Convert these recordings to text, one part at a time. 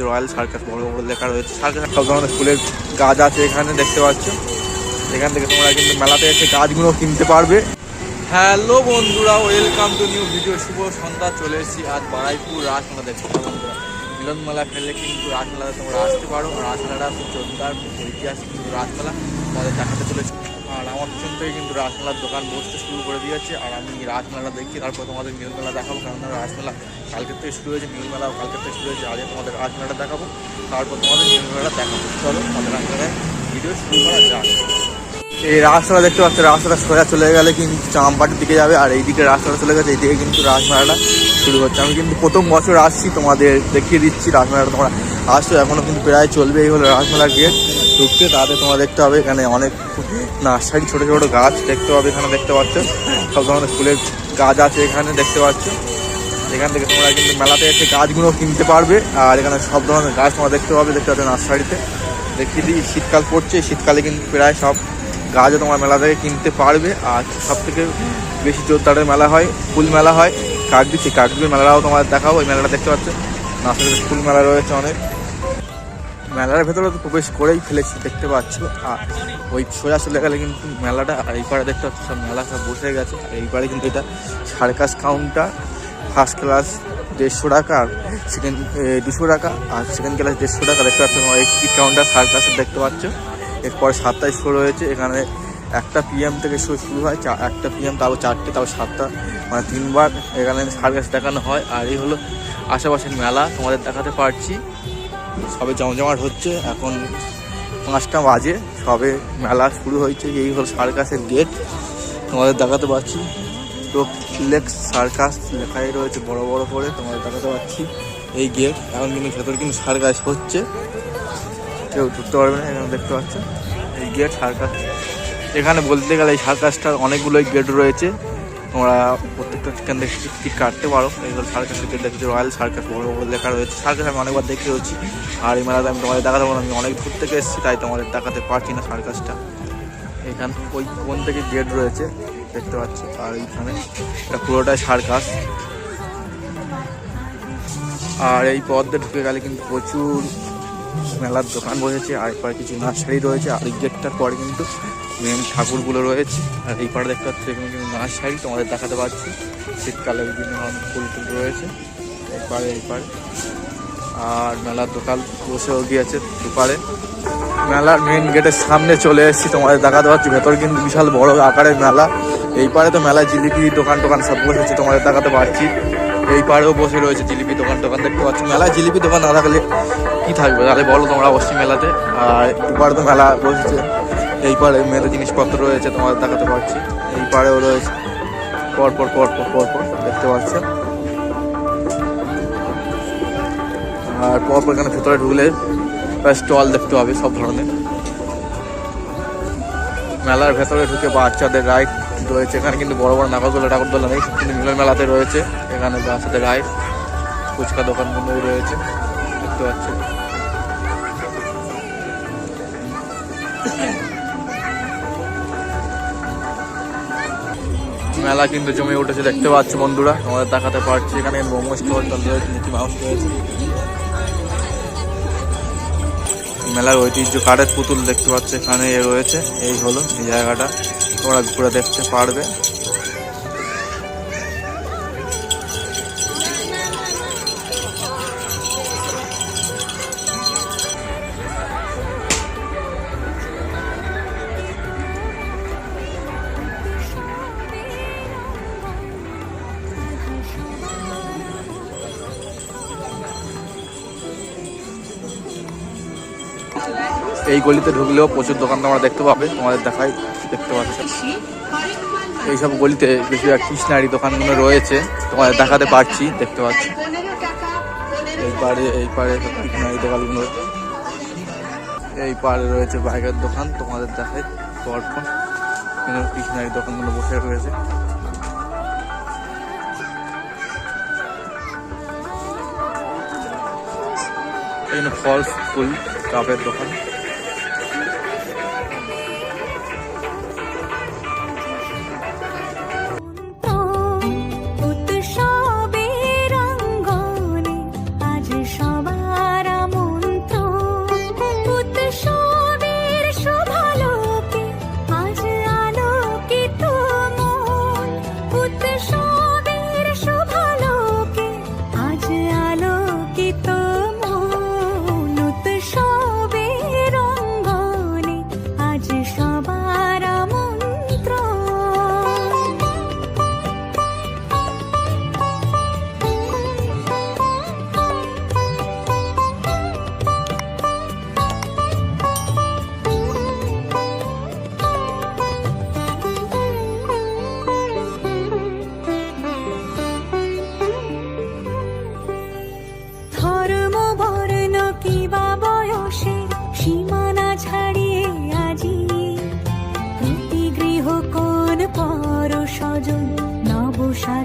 হচ্ছে royal circus, বড় বড় লেখা রয়েছে। সার্কাস সব ধরনের ফুলের গাছ আছে এখানে, দেখতে পাচ্ছ। এখান থেকে তোমরা কিন্তু মেলাতে এসে গাছগুলো কিনতে পারবে। হ্যালো বন্ধুরা, ওয়েলকাম টু নিউ ভিডিও। শুভ সন্ধ্যা, চলে এসেছি আজ বারাইপুর রাসমেলা দেখতে বন্ধুরা মিলন মেলা ফেললে কিন্তু রাসমেলাতে তোমরা আসতে পারো। রাসমেলাটা খুব ঐতিহাসিক কিন্তু রাসমেলা। তোমাদের দেখাতে চলেছি। আর আমার পিছন থেকে কিন্তু রাসমেলার দোকান বসতে শুরু করে দিয়েছে। আর আমি রাসমেলা দেখি তারপর তোমাদের মেলা দেখাবো। কারণ রাসমেলা কালকের থেকে শুরু হয়েছে মেলাও কালকের থেকে শুরু হয়েছে। আজকে তোমাদের রাসমেলাটা দেখাবো, তারপর তোমাদের মেলাটা দেখাবো। চলো, তোমাদের রাসমেলায় ভিডিও শুরু করা যাক। এই রাস্তাটা দেখতে পাচ্ছ রাস্তাটা সোজা চলে গেলে কিন্তু চাম্পাটির দিকে যাবে, আর এইদিকে রাস্তাটা চলে গেছে, এইদিকে কিন্তু রাসমেলাটা শুরু হচ্ছে। আমি কিন্তু প্রথম বছর আসছি, তোমাদের দেখিয়ে দিচ্ছি রাসমেলাটা তোমরা আসছো এখনও কিন্তু প্রায় চলবে, এই হলো রাসমেলার গেট ঢুকতে তাতে তোমরা দেখতে হবে, এখানে অনেক নার্সারি, ছোটো ছোটো গাছ দেখতে পাবে, এখানে দেখতে পাচ্ছ। সব ধরনের ফুলের গাছ আছে এখানে, দেখতে পাচ্ছ। এখান থেকে তোমরা কিন্তু মেলাতে এসে গাছগুলো কিনতে পারবে, আর এখানে সব ধরনের গাছ তোমরা দেখতে পাবে, দেখতে পাচ্ছ নার্সারিতে। দেখিয়ে দিই, শীতকাল পড়ছে, শীতকালে কিন্তু প্রায় সব গাছও তোমার মেলা থেকে কিনতে পারবে, আর সব থেকে বেশি জোরদারের মেলা হয়, ফুল মেলা হয়, কাকদ্বীপ। সেই কাকদ্বীপের মেলাটাও তোমার দেখাবো ওই মেলাটা দেখতে পাচ্ছ। নার্সারিতে ফুল মেলা রয়েছে অনেক। মেলার ভেতরে তো প্রবেশ করেই ফেলেছি, দেখতে পাচ্ছ। আর ওই সোজা চলে গেলে কিন্তু মেলাটা, আর এই পাড়ে দেখতে পাচ্ছ সব মেলা সব বসে গেছে। আর এই পাড়ে কিন্তু এটা সার্কাস কাউন্টার, ফার্স্ট ক্লাস দেড়শো টাকা, আর সেকেন্ড দুশো টাকা, আর সেকেন্ড ক্লাস দেড়শো টাকা, দেখতে পাচ্ছ এই টিকিট কাউন্টার সার্কাসের দেখতে পাচ্ছ। এরপরে সাতটায় শো রয়েছে, এখানে একটা পিএম থেকে শো শুরু হয় একটা পিএম তারপর চারটে, তারপর সাতটা মানে তিনবার এখানে সার্কাস দেখানো হয়। আর এই হলো আশেপাশের মেলা তোমাদের দেখাতে পারছি। সবে জমজমাট হচ্ছে, এখন পাঁচটা বাজে, সবে মেলা শুরু হয়েছে, এই হল সার্কাসের গেট তোমাদের দেখাতে পারছি। তো ফ্লেক্স সার্কাস লেখাই রয়েছে বড় বড় করে, তোমাদের দেখাতে পারছি এই গেট এখন কিন্তু ভেতর কিন্তু সার্কাস হচ্ছে। কেউ ঢুকতে পারবে না, এখানে দেখতে পাচ্ছ। এই গেট সার্কাস। এখানে বলতে গেলে এই সার্কাসটার অনেকগুলোই গেট রয়েছে। তোমরা এখান থেকে টিকিট কাটতে পারো? এইগুলো সার্কাসের গেট দেখেছি রয়্যাল সার্কাস, বড় বড় লেখা রয়েছে। সার্কাস আমি অনেকবার দেখে হচ্ছি আর এই মেলাতে আমি তোমাদের দেখাতে পারব আমি অনেক দূর থেকে এসেছি, তাই তোমাদের দেখাতে পারছি না সার্কাসটা। এখান, ওই কোন থেকে গেট রয়েছে, দেখতে পাচ্ছ। আর এইখানে এটা পুরোটাই সার্কাস। আর এই পথ ঢুকে গেলে কিন্তু প্রচুর মেলার দোকান বসেছে, আর এরপরে কিছু নার্সারি রয়েছে, আর এই গেটটার পরে কিন্তু ঠাকুরগুলো রয়েছে। আর এই পাড়ে দেখতে পাচ্ছি, এখানে কিন্তু নার্সারি তোমাদের দেখাতে পারছি শীতকালে বিভিন্ন ধরনের ফুল টুল রয়েছে। এই পাড়ে এই পাড়ে। আর মেলার দোকান বসেও গিয়েছে দুপারে মেলার মেন গেটের সামনে চলে এসেছি, তোমাদের দেখাতে পাচ্ছি। ভেতর কিন্তু বিশাল বড় আকারের মেলা। এই পারে তো মেলা জিলিপি, দোকান, টোকান সব বসেছে তোমাদের দেখাতে পারছি এই পাড়েও বসে রয়েছে জিলিপি, দোকান, টোকান, দেখতে পাচ্ছি। মেলায় জিলিপি, দোকান না থাকলে কি থাকবে? তাহলে বলো তোমরা অবশ্যই মেলাতে। আর দুপারে তো মেলা বসেছে। এই পাড়ে মেয়েদের জিনিসপত্র রয়েছে, তোমাদের দেখাতে পারছি এই পাড়েও রয়েছে। পরপর পর পর পর পর পর দেখতে পাচ্ছ। আর পর পর এখানে ভেতরে ঢুকলে স্টল দেখতে পাবে সব ধরনের। মেলার ভেতরে ঢুকে বাচ্চাদের রাইড রয়েছে। এখানে কিন্তু বড় বড় নাগরদোলা টাগরদোলা নেই, কিন্তু মিলন মেলাতে রয়েছে। এখানে বাচ্চাদের রাইড, ফুচকা দোকানগুলো রয়েছে। দেখতে পাচ্ছি। মেলা কিন্তু জমে উঠেছে, দেখতে পাচ্ছ বন্ধুরা, তোমাদের দেখাতে পারছি এখানে মোমো স্টল মাউস রয়েছে। মেলার ঐতিহ্য, কাঠের পুতুল দেখতে পাচ্ছ এখানে রয়েছে, এই হলো, এই জায়গাটা, তোমরা ঘুরে দেখতে পারবে। এই গলিতে ঢুকলেও প্রচুর দোকান তোমরা দেখতে পাবে, তোমাদের দেখাই, দেখতে পাচ্ছ এইসব গলিতে বেশিরভাগ কৃষ্ণারি দোকানগুলো রয়েছে, তোমাদের দেখাতে পারছি, দেখতে পাচ্ছি। এই পারে এই পারে কৃষ্ণারি দোকানগুলো। এই পারে রয়েছে বাইকের দোকান, তোমাদের দেখাই, পরপর কৃষ্ণারি দোকানগুলো বসে রয়েছে। এখানে ফলস ফুল। কাপের দোকান।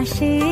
উৎসব